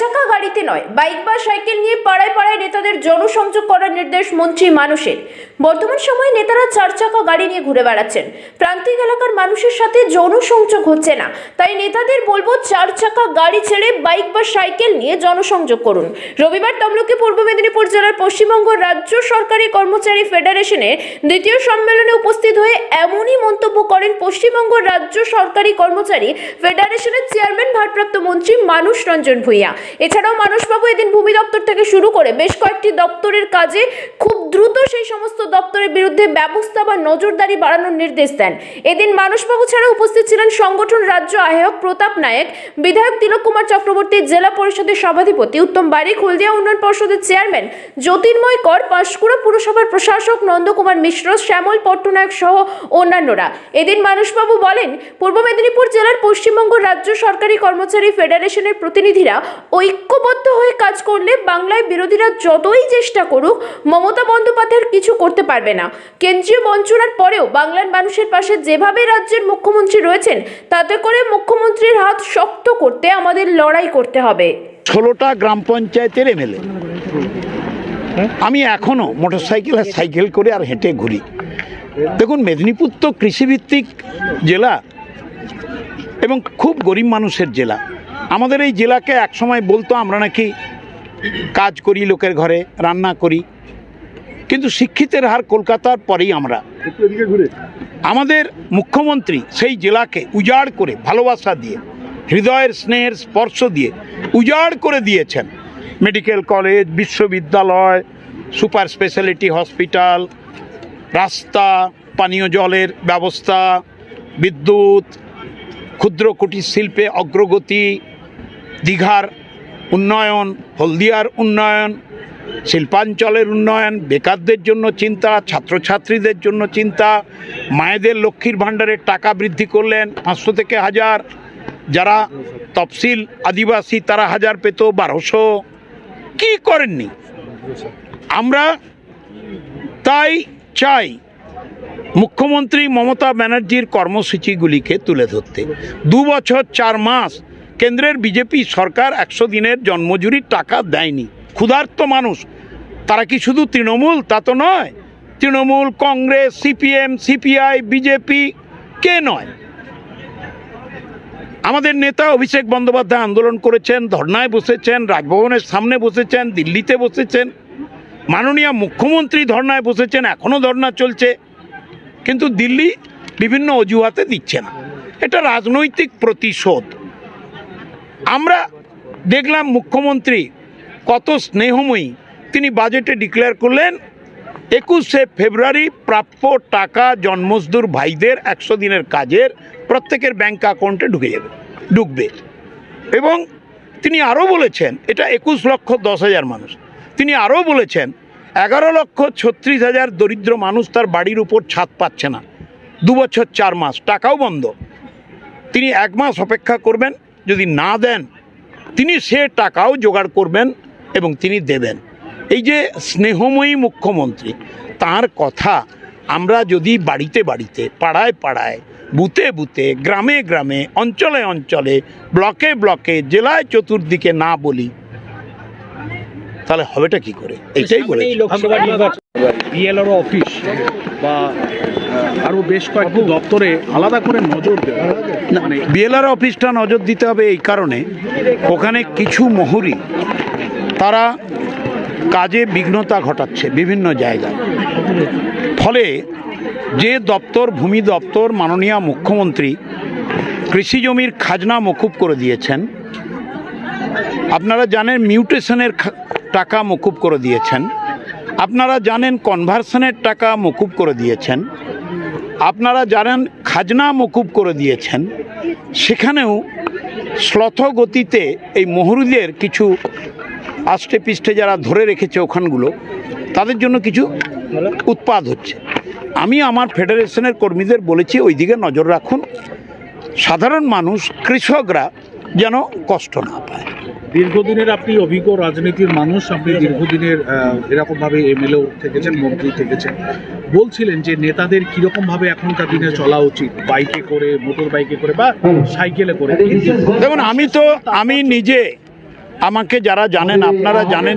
চাকা গাড়িতে নয়, বাইক বা সাইকেল নিয়ে পাড়ায় পাড়ায় নেতাদের জনসংযোগ করার নির্দেশ মন্ত্রী মানুষের। বর্তমান সময়ে নেতারা চার চাকা গাড়ি নিয়ে ঘুরে বেড়াচ্ছেন। প্রান্তিক এলাকার মানুষের সাথে জনসংযোগ হচ্ছে না। তাই নেতাদের বলব চার চাকা গাড়ি ছেড়ে বাইক বা সাইকেল নিয়ে জনসংযোগ করুন। রবিবার তমলুকে পূর্ব মেদিনীপুর জেলার পশ্চিমবঙ্গ রাজ্য সরকারি কর্মচারী ফেডারেশনের দ্বিতীয় সম্মেলনে উপস্থিত হয়ে এমনই মন্তব্য করেন পশ্চিমবঙ্গ রাজ্য সরকারি কর্মচারী ফেডারেশনের চেয়ারম্যান ভারপ্রাপ্ত মন্ত্রী মানুষ রঞ্জন ভূঁইয়া। এছাড়াও মানসবাবু এদিন ভূমি দপ্তর থেকে শুরু করে বেশ কয়েকটি দপ্তরের কাজে খুব দ্রুত সেই সমস্ত দপ্তরের বিরুদ্ধে ব্যবস্থা বা নজরদারি বাড়ানোর নির্দেশ দেন। এদিন মানসবাবু ছাড়া উপস্থিত ছিলেন সংগঠন রাজ্য আহ্বায়ক প্রতাপ নায়েক, বিধায়ক তিলক কুমার চক্রবর্তী, জেলা পরিষদের সভাধিপতি উত্তম বারিক, হলদিয়া উন্নয়ন পরিষদের চেয়ারম্যান জ্যোতির্ময় কর, পাঁশকুড়া পুরসভার প্রশাসক নন্দকুমার মিশ্র, শ্যামল পট্টনায়ক সহ অন্যান্যরা। এদিন মানুষবাবু বলেন, পূর্ব মেদিনীপুর জেলার পশ্চিমবঙ্গ রাজ্য সরকারি কর্মচারী ফেডারেশনের প্রতিনিধিরা ঐক্যবদ্ধ হয়ে কাজ করলে বাংলায় বিরোধীরা যতই চেষ্টা করুক মমতা বন্দ্যোপাধ্যায়ের কিছু করতে পারবে না। কেন্দ্রীয় বঞ্চনার পরেও বাংলার মানুষের পাশে যেভাবে রাজ্যের মুখ্যমন্ত্রী রয়েছেন তাতে করে মুখ্যমন্ত্রীর হাত শক্ত করতে আমাদের লড়াই করতে হবে। ষোলোটা গ্রাম পঞ্চায়েতের এমএলএ। আমি এখনও মোটরসাইকেল আর সাইকেল করে আর হেঁটে ঘুরি। দেখুন মেদিনীপুর তো কৃষিভিত্তিক জেলা। এবং খুব গরিব মানুষের জেলা। আমাদের এই জেলাকে একসময় বলতো, আমরা নাকি কাজ করি লোকের ঘরে, রান্না করি। কিন্তু শিক্ষিতের হার কলকাতার পরেই আমরা। আমাদের মুখ্যমন্ত্রী সেই জেলাকে উজাড় করে ভালোবাসা দিয়ে, হৃদয়ের স্নেহের স্পর্শ দিয়ে উজাড় করে দিয়েছেন। মেডিকেল কলেজ, বিশ্ববিদ্যালয়, সুপার স্পেশালিটি হসপিটাল, রাস্তা, পানীয় জলের ব্যবস্থা, বিদ্যুৎ ক্ষুদ্র কুটির শিল্পে অগ্রগতি, দীঘার উন্নয়ন, হলদিয়ার উন্নয়ন, শিল্পাঞ্চলের উন্নয়ন, বেকারদের জন্য চিন্তা, ছাত্রছাত্রীদের জন্য চিন্তা, মায়েদের লক্ষ্মীর ভাণ্ডারের টাকা বৃদ্ধি করলেন পাঁচশো থেকে হাজার। যারা তফসিল আদিবাসী তারা হাজার পেত বারোশো। কি করেননি? আমরা তাই চাই মুখ্যমন্ত্রী মমতা ব্যানার্জির কর্মসূচিগুলিকে তুলে ধরতে। দু বছর, চার মাস কেন্দ্রের বিজেপি সরকার একশো দিনের জন্মজুরির টাকা দেয়নি। ক্ষুধার্ত মানুষ। তারা কি শুধু তৃণমূল? তা তো নয়। Trinamool, Congress, CPM, CPI, BJP, কে নয়? আমাদের নেতা অভিষেক বন্দ্যোপাধ্যায় আন্দোলন করেছেন, ধর্নায় বসেছেন, রাজভবনের সামনে বসেছেন, দিল্লিতে বসেছেন। মাননীয় মুখ্যমন্ত্রী ধর্নায় বসেছেন এখনও ধর্না চলছে। কিন্তু দিল্লি বিভিন্ন অজুহাতে দিচ্ছে না। এটা রাজনৈতিক প্রতিশোধ। আমরা দেখলাম মুখ্যমন্ত্রী কত স্নেহময়ী। তিনি বাজেটে ডিক্লেয়ার করলেন, একুশে ফেব্রুয়ারি প্রাপ্য টাকা জন্মজদুর ভাইদের একশো দিনের কাজের প্রত্যেকের ব্যাংক অ্যাকাউন্টে ঢুকে যাবে, ঢুকবে। এবং তিনি আরও বলেছেন, এটা একুশ লক্ষ দশ হাজার মানুষ। তিনি আরও বলেছেন এগারো লক্ষ ছত্রিশ হাজার দরিদ্র মানুষ তার বাড়ির উপর ছাদ পাচ্ছে না। দু বছর, চার মাস, টাকাও বন্ধ। তিনি এক মাস অপেক্ষা করবেন, যদি না দেন, তিনি সে টাকাও জোগাড় করবেন এবং তিনি দেবেন। এই যে স্নেহময়ী মুখ্যমন্ত্রী, তার কথা আমরা যদি বাড়িতে বাড়িতে, পাড়ায় পাড়ায় বুতে বুতে গ্রামে গ্রামে, অঞ্চলে অঞ্চলে, ব্লকে ব্লকে, জেলায় চতুর্দিকে না বলি তাহলে হবেটা কি করে? এইটাই বলে লোকসভা বিএলআর অফিস বা আহ, আরও বেশ কয়েকটি দপ্তরে আলাদা করে নজর দেওয়া মানে বিএলআর অফিসটা নজর দিতে হবে এই কারণে ওখানে কিছু মহুরি তারা কাজে বিঘ্নতা ঘটাচ্ছে বিভিন্ন জায়গায়। ফলে যে দপ্তর ভূমি দপ্তর মাননীয় মুখ্যমন্ত্রী কৃষি জমির খাজনা মকুব করে দিয়েছেন আপনারা জানেন মিউটেশনের টাকা মকুব করে দিয়েছেন। আপনারা জানেন কনভার্সনের টাকা মকুব করে দিয়েছেন। আপনারা জানেন খাজনা মকুব করে দিয়েছেন। সেখানেও শ্লথ গতিতে এই মহুরুদের কিছু আষ্টে পিষ্টে যারা ধরে রেখেছে ওখানগুলো, তাদের জন্য কিছু উৎপাদ হচ্ছে। আমি আমার ফেডারেশনের কর্মীদের বলেছি ওই দিকে নজর রাখুন। সাধারণ মানুষ, কৃষকরা যেন কষ্ট না পায়। দীর্ঘদিনের আপনি অভিজ্ঞ রাজনীতির মানুষ আপনি দীর্ঘদিনের এরকমভাবে এমএলএ থেকেছেন মন্ত্রী থেকেছেন। বলছিলেন যে নেতাদের কীরকম ভাবে এখনকার দিনে চলা উচিত বাইকে করে মোটর বাইকে করে বা সাইকেলে করে। দেখুন আমি তো আমি নিজে আমাকে যারা জানেন আপনারা জানেন।